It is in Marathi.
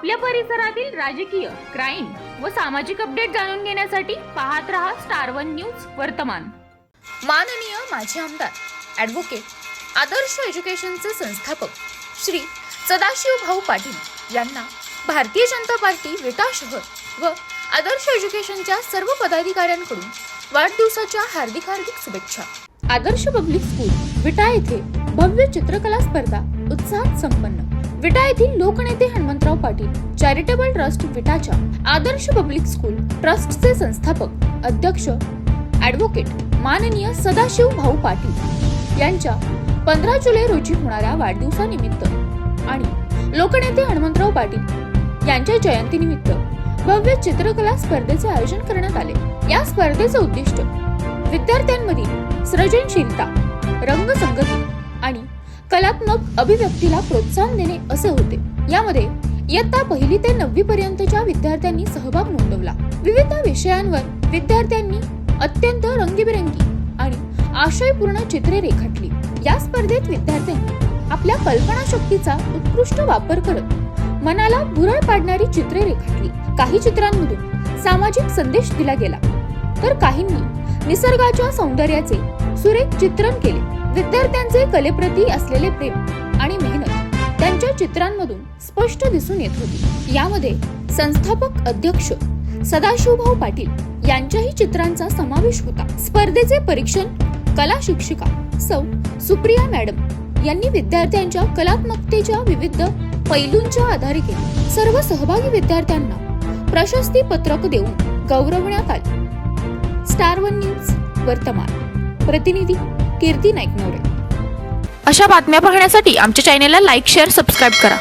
आपल्या परिसरातील राजकीय क्राईम व सामाजिक अपडेट जाणून घेण्यासाठी पाहत रहा स्टार वन न्यूज वर्तमान. माननीय माजी आमदार ॲडव्होकेट आदर्श एज्युकेशनचे संस्थापक श्री सदाशिव भाऊ पाटील यांना भारतीय जनता पार्टी विटा शहर व आदर्श एज्युकेशनच्या सर्व पदाधिकाऱ्यांकडून वाढदिवसाच्या हार्दिक हार्दिक शुभेच्छा. आदर्श पब्लिक स्कूल विटा येथे भव्य चित्रकला स्पर्धा उत्साहात संपन्न. विटा येथील लोकनेते हनुमंतराव पाटील चॅरिटेबल ट्रस्ट विटाच्या आदर्श पब्लिक स्कूल ट्रस्टचे संस्थापक अध्यक्ष ॲडव्होकेट माननीय सदाशिव भाऊ पाटील यांच्या पंधरा जुलै रोजी होणाऱ्या वाढदिवसानिमित्त आणि लोकनेते हनुमंतराव पाटील यांच्या जयंतीनिमित्त भव्य चित्रकला स्पर्धेचे आयोजन करण्यात आले. या स्पर्धेचे उद्दिष्ट विद्यार्थ्यांमधील सृजनशीलता रंगसंगती आणि कलात्मक अभिव्यक्तीला प्रोत्साहन देणे असे होते. यामध्ये इयत्ता पहिली ते नववी पर्यंतच्या विद्यार्थ्यांनी सहभाग नोंदवला. विविध विषयांवर विद्यार्थ्यांनी अत्यंत रंगीबेरंगी आणि आशयपूर्ण चित्रे रेखाटली. या स्पर्धेत विद्यार्थ्यांनी आपल्या कल्पनाशक्तीचा उत्कृष्ट वापर करत मनाला भुरळ पाडणारी चित्रे रेखाटली. काही चित्रांमधून सामाजिक संदेश दिला गेला. तर काहींनी निसर्गाच्या सौंदर्याचे सुरेख चित्रण केले. विद्यार्थ्यांचे कलेप्रती असलेले प्रेम आणि मेहनत त्यांच्या चित्रांमधून स्पष्ट दिसून येत होती. यामध्ये संस्थापक अध्यक्ष सदाशिवभाऊ पाटील यांच्याही चित्रांचा समावेश होता. स्पर्धेचे परीक्षण कला शिक्षिका सौ. सुप्रिया मॅडम यांनी विद्यार्थ्यांच्या कलात्मकतेच्या विविध पैलूंच्या आधारे केले. सर्व सहभागी विद्यार्थ्यांना प्रशस्ती पत्रक देऊन गौरवण्यात आले. स्टार वन न्यूज वर्तमान. प्रतिनिधी कीर्ती नाईकनवरे अशा बातम्या पाहण्यासाठी आमच्या चॅनेलला लाईक शेअर सबस्क्राईब करा.